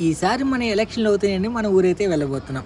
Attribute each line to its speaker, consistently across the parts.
Speaker 1: ఈసారి మన ఎలక్షన్లు అవుతాయండి మన ఊరైతే వెళ్ళబోతున్నాం.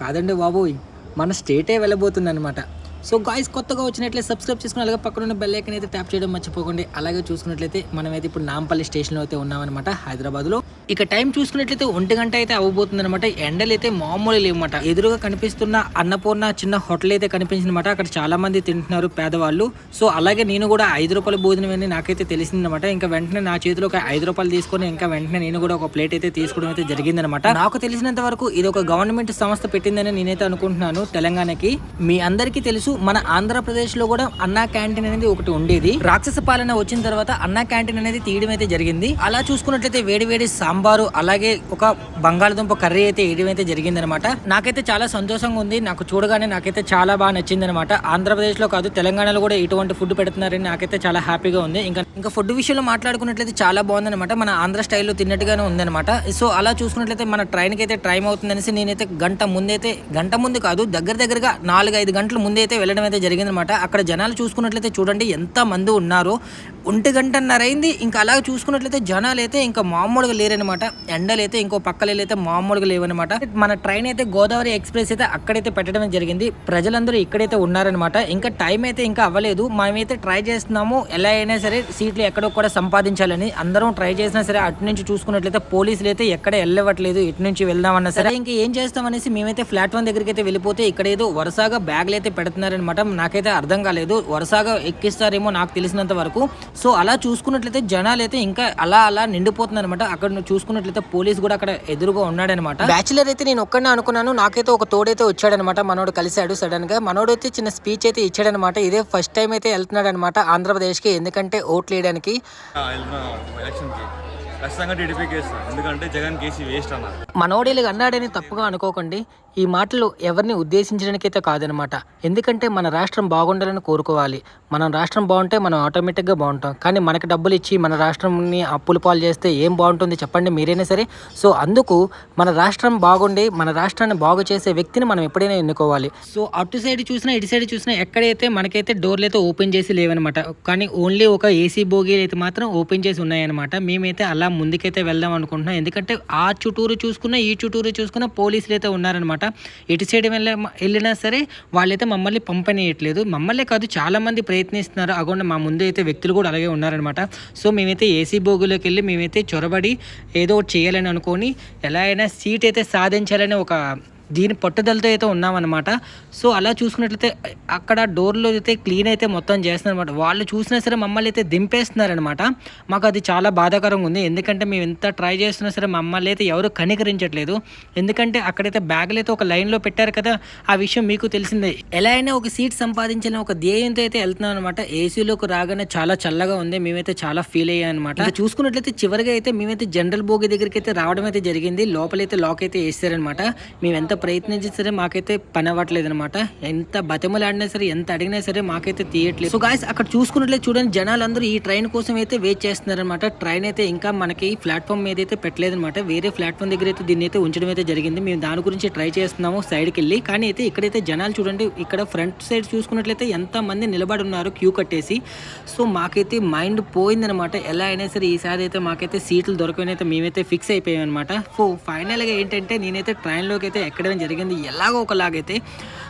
Speaker 1: కాదండి బాబోయ్ మన స్టేటే వెళ్ళబోతుంది అనమాట సో గాయస్ కొత్తగా వచ్చినట్లయితే సబ్స్క్రైబ్ చేసుకుని అలాగే పక్కన ఉన్న బెల్ ఐకన్ అయితే ట్యాప్ చేయడం మర్చిపోకండి. అలాగే చూసుకున్నట్లయితే మనమైతే ఇప్పుడు నాంపల్లి స్టేషన్లో అయితే ఉన్నామన్నమాట హైదరాబాద్లో. ఇక టైం చూసుకున్నట్లయితే ఒంటి గంట అయితే అవ్వబోతుంది అనమాట ఎండలు అయితే మామూలు లేవన్నమాట. ఎదురుగా కనిపిస్తున్న అన్నపూర్ణ చిన్న హోటల్ అయితే కనిపించిందన్నమాట. అక్కడ చాలా మంది తింటున్నారు పేదవాళ్ళు. సో అలాగే నేను కూడా ఐదు రూపాయల భోజనం అని నాకైతే తెలిసిందనమాట ఇంకా వెంటనే నా చేతిలో ఒక ఐదు రూపాయలు తీసుకొని ఇంకా వెంటనే నేను కూడా ఒక ప్లేట్ అయితే తీసుకోవడం అయితే జరిగిందనమాట నాకు తెలిసినంత వరకు ఇది ఒక గవర్నమెంట్ సంస్థ పెట్టిందని నేనైతే అనుకుంటున్నాను తెలంగాణకి. మీ అందరికీ తెలుసు మన ఆంధ్రప్రదేశ్లో కూడా అన్నా క్యాంటీన్ అనేది ఒకటి ఉండేది. రాక్షస పాలన వచ్చిన తర్వాత అన్నా క్యాంటీన్ అనేది తీయడం అయితే జరిగింది. అలా చూసుకున్నట్లయితే వేడి వేడి సాంబారు అలాగే ఒక బంగాళదుంప కర్రీ అయితే వేయడం అయితే జరిగింది అనమాట నాకైతే చాలా సంతోషంగా ఉంది. నాకు చూడగానే నాకైతే చాలా బాగా నచ్చింది అనమాట ఆంధ్రప్రదేశ్లో కాదు తెలంగాణలో కూడా ఇటువంటి ఫుడ్ పెడుతున్నారని నాకైతే చాలా హ్యాపీగా ఉంది. ఇంకా ఇంకా ఫుడ్ విషయంలో మాట్లాడుకున్నట్లయితే చాలా బాగుందనమాట. మన ఆంధ్ర స్టైల్లో తిన్నట్టుగానే ఉందన్నమాట సో అలా చూసుకున్నట్లయితే మన ట్రైన్కి అయితే టైం అవుతుందనేసి నేనైతే గంట ముందైతే గంట ముందు కాదు దగ్గర దగ్గరగా నాలుగు ఐదు గంటల ముందైతే వెళ్ళడం అయితే జరిగిందనమాట అక్కడ జనాలు చూసుకున్నట్లయితే చూడండి ఎంత మంది ఉన్నారో. ఒంటి గంటన్నర అయింది. ఇంకా అలా చూసుకున్నట్లయితే జనాలు అయితే ఇంకా మామూలుగా లేరనమాట ఎండలు అయితే ఇంకో పక్కలు అయితే మామూలుగా లేవనమాట మన ట్రైన్ అయితే గోదావరి ఎక్స్ప్రెస్ అయితే అక్కడైతే పెట్టడం జరిగింది. ప్రజలందరూ ఇక్కడైతే ఉన్నారనమాట ఇంకా టైం అయితే ఇంకా అవ్వలేదు. మనమైతే ట్రై చేస్తున్నాము. ఎలా అయినా సరే సీట్లు ఎక్కడో కూడా సంపాదించాలని. అందరం ట్రై చేసినా సరే అటు నుంచి చూసుకున్నట్లయితే పోలీసులు అయితే ఎక్కడ వెళ్ళవట్లేదు. ఇటు నుంచి వెళ్దామన్నా సరే. ఇంకా ఏం చేస్తామనేసి మేమైతే ప్లాట్ఫామ్ దగ్గరికి అయితే వెళ్ళిపోతే ఇక్కడ ఏదో వరుసగా బ్యాగ్లు అయితే పెడుతున్నారు. పెడుతున్నారనమాట నాకైతే అర్థం కాలేదు. వరుసగా ఎక్కిస్తారేమో నాకు తెలిసినంత వరకు. సో అలా చూసుకున్నట్లయితే జనాలు అయితే ఇంకా అలా అలా నిండిపోతున్నారు అనమాట అక్కడ చూసుకున్నట్లయితే పోలీస్ కూడా అక్కడ ఎదురుగా ఉన్నాడనమాట బ్యాచులర్ అయితే నేను ఒక్కనే అనుకున్నాను. నాకైతే ఒక తోడైతే వచ్చాడనమాట మనోడు కలిశాడు సడన్గా. మనోడు అయితే చిన్న స్పీచ్ అయితే ఇచ్చాడనమాట ఇదే ఫస్ట్ టైం అయితే వెళ్తున్నాడు అనమాట ఆంధ్రప్రదేశ్కి. ఎందుకంటే ఓట్లు వేయడానికి.
Speaker 2: ఖచ్చితంగా టీడీపీకి వేస్తాం ఎందుకంటే జగన్ కేసీ వేస్ట్ అన్నారు.
Speaker 1: మనోడీలు అన్నాడని తప్పుగా అనుకోకండి. ఈ మాటలు ఎవరిని ఉద్దేశించడానికైతే కాదనమాట. ఎందుకంటే మన రాష్ట్రం బాగుండాలని కోరుకోవాలి. మన రాష్ట్రం బాగుంటే మనం ఆటోమేటిక్గా బాగుంటాం. కానీ మనకి డబ్బులు ఇచ్చి మన రాష్ట్రాన్ని అప్పులు పాలు చేస్తే ఏం బాగుంటుంది చెప్పండి మీరైనా సరే. సో అందుకు మన రాష్ట్రం బాగుండి మన రాష్ట్రాన్ని బాగు చేసే వ్యక్తిని మనం ఎప్పుడైనా ఎన్నుకోవాలి. సో అటు సైడ్ చూసినా ఇటు సైడ్ చూసినా ఎక్కడైతే మనకైతే డోర్లు అయితే ఓపెన్ చేసి లేవనమాట. కానీ ఓన్లీ ఒక ఏసీ బోగీలు అయితే మాత్రం ఓపెన్ చేసి ఉన్నాయన్నమాట. మేమైతే అలా ముందుకైతే వెళ్దాం అనుకుంటున్నాం. ఎందుకంటే ఆ చుట్టూరు చూసుకున్న ఈ చుట్టూరు చూసుకున్న పోలీసులు అయితే ఉన్నారనమాట ఎటు సైడ్ వెళ్ళ వెళ్ళినా సరే వాళ్ళైతే మమ్మల్ని పంపనీయట్లేదు. మమ్మల్ని కాదు చాలామంది ప్రయత్నిస్తున్నారు. అగోండి మా ముందు అయితే వ్యక్తులు కూడా అలాగే ఉన్నారనమాట సో మేమైతే ఏసీ బోగులోకి వెళ్ళి మేమైతే చొరబడి ఏదో ఒకటి చేయాలని అనుకొని ఎలా అయినా సీట్ అయితే సాధించాలని ఒక దీని పట్టుదలతో అయితే ఉన్నామన్నమాట. సో అలా చూసుకున్నట్లయితే అక్కడ డోర్లో అయితే క్లీన్ అయితే మొత్తం చేస్తున్నారనమాట వాళ్ళు చూసినా సరే మమ్మల్ని అయితే దింపేస్తున్నారనమాట మాకు అది చాలా బాధాకరంగా ఉంది. ఎందుకంటే మేము ఎంత ట్రై చేస్తున్నా సరే మమ్మల్ని అయితే ఎవరు కనికరించట్లేదు. ఎందుకంటే అక్కడైతే బ్యాగులు అయితే ఒక లైన్లో పెట్టారు కదా ఆ విషయం మీకు తెలిసిందే. ఎలా అయినా ఒక సీట్ సంపాదించిన ఒక ధ్యేయంతో అయితే వెళ్తున్నాం అనమాట ఏసీలోకి రాగానే చాలా చల్లగా ఉంది. మేమైతే చాలా ఫీల్ అయ్యాం అనమాట చూసుకున్నట్లయితే చివరిగా అయితే మేమైతే జనరల్ బోగి దగ్గరికి అయితే రావడం అయితే జరిగింది. లోపలైతే లాక్ అయితే వేస్తారనమాట మేము ఎంత ప్రయత్నించినా సరే మాకైతే పని అవ్వట్లేదు అనమాట ఎంత బతిమలాడినా సరే ఎంత అడిగినా సరే మాకైతే తీయట్లేదు. సో గాయస్ అక్కడ చూసుకున్నట్లయితే చూడండి జనాలందరూ ఈ ట్రైన్ కోసం అయితే వెయిట్ చేస్తున్నారనమాట ట్రైన్ అయితే ఇంకా మనకి ప్లాట్ఫామ్ మీద అయితే పెట్టలేదన్నమాట. వేరే ప్లాట్ఫామ్ దగ్గర అయితే దీన్ని అయితే ఉంచడం అయితే జరిగింది. మేము దాని గురించి ట్రై చేస్తున్నాము సైడ్కి వెళ్ళి కానీ అయితే ఇక్కడైతే జనాలు చూడండి ఇక్కడ ఫ్రంట్ సైడ్ చూసుకున్నట్లయితే ఎంత మంది నిలబడి ఉన్నారు క్యూ కట్టేసి. సో మాకైతే మైండ్ పోయిందనమాట ఎలా అయినా సరే ఈసారి అయితే మాకైతే సీట్లు దొరకని అయితే మేమైతే ఫిక్స్ అయిపోయాం అనమాట సో ఫైనల్గా ఏంటంటే నేనైతే ట్రైన్లోకి అయితే ఎక్కడ జరిగింది. ఎలాగో ఒకలాగైతే.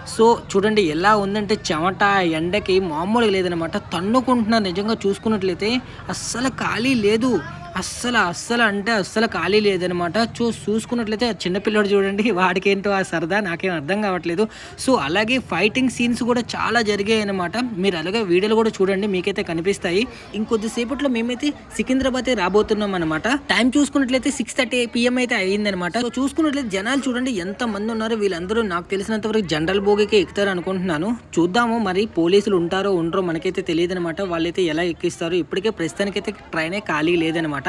Speaker 1: సో చూడండి ఎలా ఉందంటే చెమట ఎండకి మామూలుగా లేదనమాట తన్నుకుంటున్నారు నిజంగా చూసుకున్నట్లయితే. అస్సలు ఖాళీ లేదు. అస్సలు అస్సలు అంటే అస్సలు ఖాళీ లేదనమాట. చూ చూసుకున్నట్లయితే ఆ చిన్నపిల్లడు చూడండి వాడికేంటో ఆ సరదా నాకేం అర్థం కావట్లేదు. సో అలాగే ఫైటింగ్ సీన్స్ కూడా చాలా జరిగాయి అనమాట మీరు అలాగే వీడియోలు కూడా చూడండి మీకైతే కనిపిస్తాయి. ఇంకొద్దిసేపట్లో మేమైతే సికింద్రాబాద్ రాబోతున్నాం అనమాట టైం చూసుకున్నట్లయితే సిక్స్ థర్టీ పిఎం అయితే అయ్యిందనమాట సో చూసుకున్నట్లయితే జనాలు చూడండి ఎంత మంది ఉన్నారు వీళ్ళందరూ నాకు తెలిసినంత వరకు జనరల్ బోగికి ఎక్కుతారు అనుకుంటున్నాను. చూద్దాము మరి పోలీసులు ఉంటారో ఉండరో మనకైతే తెలియదు అనమాట వాళ్ళైతే ఎలా ఎక్కిస్తారో ఇప్పటికే ప్రస్తుతానికైతే ట్రైనే ఖాళీ లేదనమాట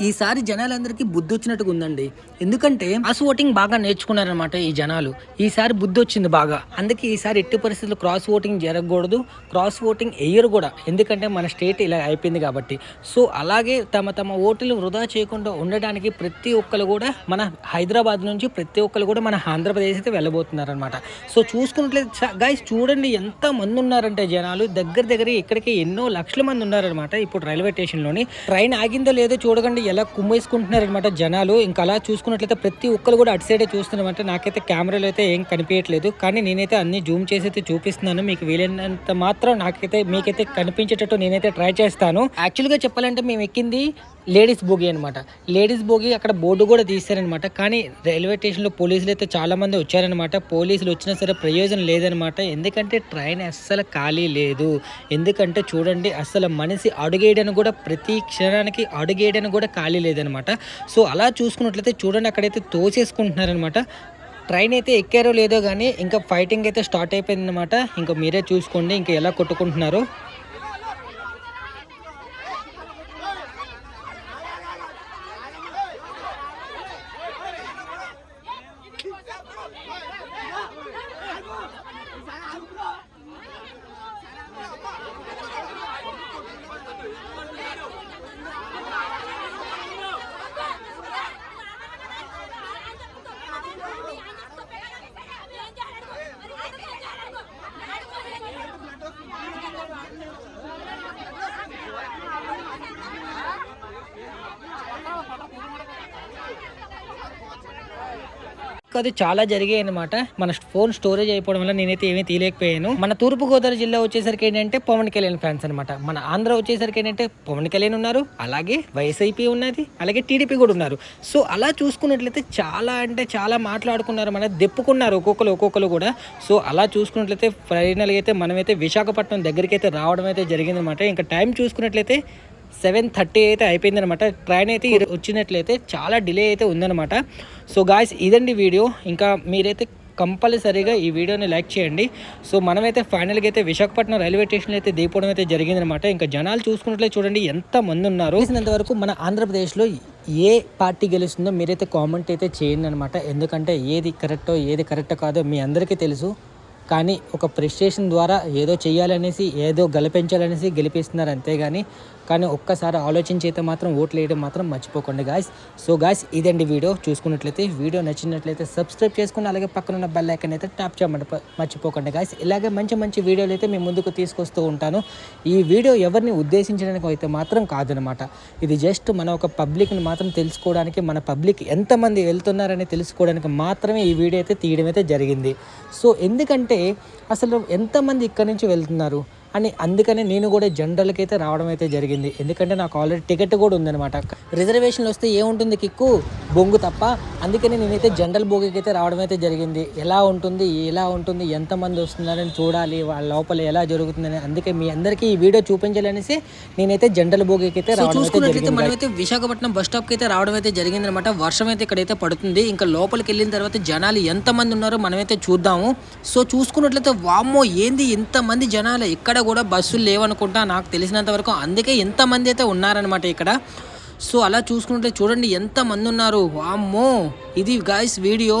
Speaker 1: ఈసారి జనాలందరికీ బుద్ధి వచ్చినట్టుగా ఉందండి. ఎందుకంటే మాస్ ఓటింగ్ బాగా నేర్చుకున్నారనమాట ఈ జనాలు. ఈసారి బుద్ధి వచ్చింది బాగా. అందుకే ఈసారి ఎట్టి పరిస్థితుల్లో క్రాస్ ఓటింగ్ జరగకూడదు. క్రాస్ ఓటింగ్ వేయరు కూడా. ఎందుకంటే మన స్టేట్ ఇలా అయిపోయింది కాబట్టి. సో అలాగే తమ తమ ఓటులు వృధా చేయకుండా ఉండడానికి ప్రతి ఒక్కరు కూడా మన హైదరాబాద్ నుంచి ప్రతి ఒక్కరు కూడా మన ఆంధ్రప్రదేశ్ అయితే వెళ్ళబోతున్నారనమాట సో చూసుకున్నట్లయితే గైస్ చూడండి ఎంత మంది ఉన్నారంటే జనాలు. దగ్గర దగ్గర ఇక్కడికి ఎన్నో లక్షల మంది ఉన్నారనమాట ఇప్పుడు రైల్వే స్టేషన్లోని. ట్రైన్ ఆగిందో లేదో చూడకండి. ఎలా కుమ్మేసుకుంటున్నారనమాట జనాలు. ఇంకా అలా చూసుకున్నట్లయితే ప్రతి ఒక్కరు కూడా అటు సైడే చూస్తున్నామంటే నాకైతే కెమెరాలు అయితే ఏం కనిపించట్లేదు. కానీ నేనైతే అన్ని జూమ్ చేసి అయితే చూపిస్తున్నాను. మీకు వీలైనంత మాత్రం నాకైతే మీకైతే కనిపించేటట్టు నేనైతే ట్రై చేస్తాను. యాక్చువల్గా చెప్పాలంటే మేము ఎక్కింది లేడీస్ బోగి అనమాట లేడీస్ బోగి అక్కడ బోర్డు కూడా తీశారనమాట కానీ రైల్వే స్టేషన్లో పోలీసులు అయితే చాలామంది వచ్చారనమాట పోలీసులు వచ్చినా సరే ప్రయోజనం లేదనమాట ఎందుకంటే ట్రైన్ అస్సలు ఖాళీ లేదు. ఎందుకంటే చూడండి అస్సలు మనిషి అడుగేయడానికి కూడా ప్రతి క్షణానికి అడుగేయడానికి కూడా ఖాళీ లేదనమాట సో అలా చూసుకున్నట్లయితే చూడండి అక్కడైతే తోసేసుకుంటున్నారనమాట ట్రైన్ అయితే ఎక్కారో లేదో కానీ ఇంకా ఫైటింగ్ అయితే స్టార్ట్ అయిపోయింది అనమాట ఇంకా మీరే చూసుకోండి ఇంకా ఎలా కొట్టుకుంటున్నారో. అది చాలా జరిగాయి అనమాట మన ఫోన్ స్టోరేజ్ అయిపోవడం వల్ల నేనైతే ఏమీ తీయలేకపోయాను. మన తూర్పు గోదావరి జిల్లా వచ్చేసరికి ఏంటంటే పవన్ కళ్యాణ్ ఫ్యాన్స్ అనమాట మన ఆంధ్ర వచ్చేసరికి ఏంటంటే పవన్ కళ్యాణ్ ఉన్నారు అలాగే వైసీపీ ఉన్నది అలాగే టీడీపీ కూడా ఉన్నారు. సో అలా చూసుకున్నట్లయితే చాలా అంటే చాలా మాట్లాడుకున్నారు మన దెప్పుకున్నారు ఒక్కొక్కరు ఒక్కొక్కరు కూడా. సో అలా చూసుకున్నట్లయితే ఫైనల్గా అయితే మనమైతే విశాఖపట్నం దగ్గరికి అయితే రావడం అయితే జరిగిందనమాట ఇంకా టైం చూసుకున్నట్లయితే సెవెన్ థర్టీ అయితే అయిపోయిందనమాట. ట్రైన్ అయితే వచ్చినట్లయితే చాలా డిలే అయితే ఉందన్నమాట సో గాయస్ ఇదండి వీడియో. ఇంకా మీరైతే కంపల్సరీగా ఈ వీడియోని లైక్ చేయండి. సో మనమైతే ఫైనల్గా అయితే విశాఖపట్నం రైల్వే స్టేషన్లో అయితే దిగిపోవడం అయితే జరిగిందనమాట. ఇంకా జనాలు చూసుకున్నట్లయితే చూడండి ఎంత మంది ఉన్నారు. వరకు మన ఆంధ్రప్రదేశ్లో ఏ పార్టీ గెలుస్తుందో మీరైతే కామెంట్ అయితే చేయండి అనమాట. ఎందుకంటే ఏది కరెక్టో ఏది కరెక్టో కాదో మీ అందరికీ తెలుసు. కానీ ఒక ప్రిస్టేషన్ ద్వారా ఏదో చేయాలనేసి ఏదో గెలిపించాలనేసి గెలిపిస్తున్నారు అంతేగాని కానీ ఒక్కసారి ఆలోచించి అయితే మాత్రం ఓట్లు వేయడం మాత్రం మర్చిపోకండి గాయస్ సో గాయస్ ఇదండి వీడియో. చూసుకున్నట్లయితే వీడియో నచ్చినట్లయితే సబ్స్క్రైబ్ చేసుకుని అలాగే పక్కన ఉన్న బెల్ ఐకన్ అయితే ట్యాప్ చేయమంట మర్చిపోకండి గాయస్ ఇలాగే మంచి మంచి వీడియోలు అయితే మేము ముందుకు తీసుకొస్తూ ఉంటాను. ఈ వీడియో ఎవరిని ఉద్దేశించడానికి అయితే మాత్రం కాదనమాట. ఇది జస్ట్ మన ఒక పబ్లిక్ని మాత్రం తెలుసుకోవడానికి మన పబ్లిక్ ఎంతమంది వెళ్తున్నారని తెలుసుకోవడానికి మాత్రమే ఈ వీడియో అయితే తీయడం అయితే జరిగింది. సో ఎందుకంటే అసలు ఎంతమంది ఇక్కడి నుంచి వెళ్తున్నారు? అని అందుకనే నేను కూడా జనరల్కి అయితే రావడం అయితే జరిగింది. ఎందుకంటే నాకు ఆల్రెడీ టికెట్ కూడా ఉందన్నమాట. రిజర్వేషన్లు వస్తే ఏముంటుంది కిక్కు? బొంగు తప్ప. అందుకని నేనైతే జనరల్ బోగికి అయితే రావడం అయితే జరిగింది. ఎలా ఉంటుంది? ఎలా ఉంటుంది? ఎంతమంది వస్తున్నారని చూడాలి. వాళ్ళ లోపల ఎలా జరుగుతుందని అందుకే మీ అందరికీ ఈ వీడియో చూపించాలనేసి నేనైతే జనరల్ బోగికి అయితే రావడం అయితే జరిగింది. మనమైతే విశాఖపట్నం బస్ స్టాప్కి అయితే రావడం అయితే జరిగింది అనమాట వర్షం అయితే ఇక్కడైతే పడుతుంది. ఇంకా లోపలికి వెళ్ళిన తర్వాత జనాలు ఎంతమంది ఉన్నారో మనమైతే చూద్దాము. సో చూసుకున్నట్లయితే వామ్మో ఏంది ఇంతమంది జనాలు? ఇక్కడ కూడా బస్సులు లేవనుకుంటా నాకు తెలిసినంత వరకు అందుకే ఎంతమంది అయితే ఉన్నారనమాట ఇక్కడ. సో అలా చూసుకుంటే చూడండి ఎంతమంది ఉన్నారు. వామ్మో ఇది గాయస్ వీడియో